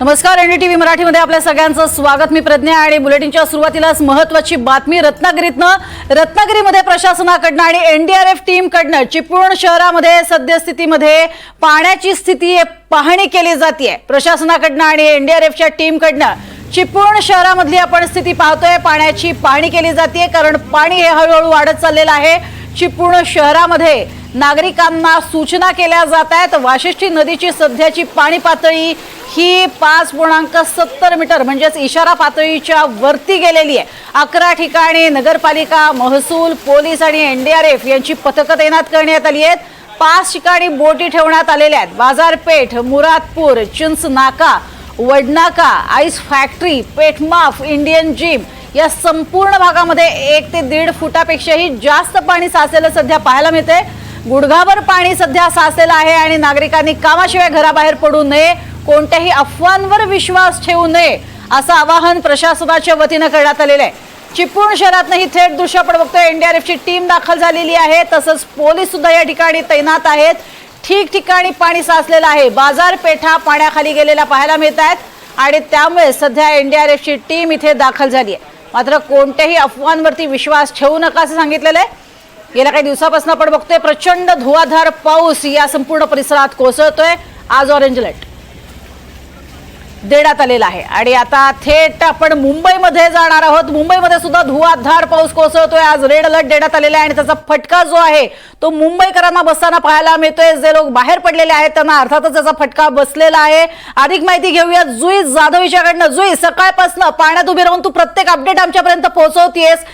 नमस्कार एनडीटीव्ही मराठीमध्ये आपल्या सगळ्यांचं स्वागत. मी प्रज्ञा आणि बुलेटिनच्या सुरुवातीलाच महत्वाची बातमी रत्नागिरीतनं. रत्नागिरीमध्ये प्रशासनाकडनं आणि एनडीआरएफ टीमकडनं चिपळूण शहरामध्ये सद्यस्थितीमध्ये पाण्याची स्थिती पाहणी केली जाते प्रशासनाकडनं आणि एनडीआरएफच्या टीमकडनं चिपळूण शहरामधली आपण स्थिती पाहतोय. पाण्याची पाहणी केली जाते कारण पाणी हे हळूहळू वाढत चाललेलं आहे. चिपळूण शहरामध्ये नागरिकांना सूचना केल्या जात आहेत. वाशिष्ठी नदीची सध्याची पाणी पातळी ही पाच पूर्णांक सत्तर मीटर म्हणजेच इशारा पातळीच्या वरती गेलेली आहे. अकरा ठिकाणी नगरपालिका महसूल पोलीस आणि एन डी आर एफ यांची पथकं तैनात करण्यात आली आहेत. पाच ठिकाणी बोटी ठेवण्यात आलेल्या आहेत. बाजारपेठ Muradpur Chinch Naka Vadnaka ice factory Pethmaf Indian gym या संपूर्ण भागामध्ये एक ते दीड फुटापेक्षाही जास्त पाणी साचलेलं सध्या पाहायला मिळते गुडघाभर पाणी सध्या साचलेलं आहे आणि नागरिकांनी कामाशिवाय घराबाहेर पडू नये कोणत्याही अफवांवर विश्वास ठेवू नये असं आवाहन प्रशासनाच्या वतीनं करण्यात आलेलं आहे. चिपळूण शहरातनं ही थेट दृश्य आपण बघतोय. एनडीआरएफची टीम दाखल झालेली आहे. तसंच पोलीस सुद्धा या ठिकाणी तैनात आहेत. ठिकठिकाणी पाणी साचलेलं आहे. बाजारपेठा पाण्याखाली गेलेल्या पाहायला मिळत आहेत आणि त्यामुळे सध्या एनडीआरएफची टीम इथे दाखल झाली आहे. मात्र कोणत्याही अफवांवरती विश्वास ठेवू नका असं सांगितलेलं आहे. गेल्या काही दिवसापासून आपण बघतोय प्रचंड धुवाधार पाऊस या संपूर्ण परिसरात कोसळतोय. आज ऑरेंज अलर्ट देण्यात आलेला आहे. आणि आता थेट आपण मुंबईमध्ये जाणार आहोत. मुंबईमध्ये सुद्धा धुवाधार पाऊस कोसळतोय. आज रेड अलर्ट देण्यात आलेला आहे आणि त्याचा फटका जो आहे तो मुंबईकरांना बसताना पाहायला मिळतोय. जे लोक बाहेर पडलेले आहेत त्यांना अर्थातच त्याचा फटका बसलेला आहे. अधिक माहिती घेऊया जुई जाधव हिच्याकडनं. जुई सकाळपासून पाण्यात उभी राहून तू प्रत्येक अपडेट आमच्यापर्यंत पोहोचवतीयस.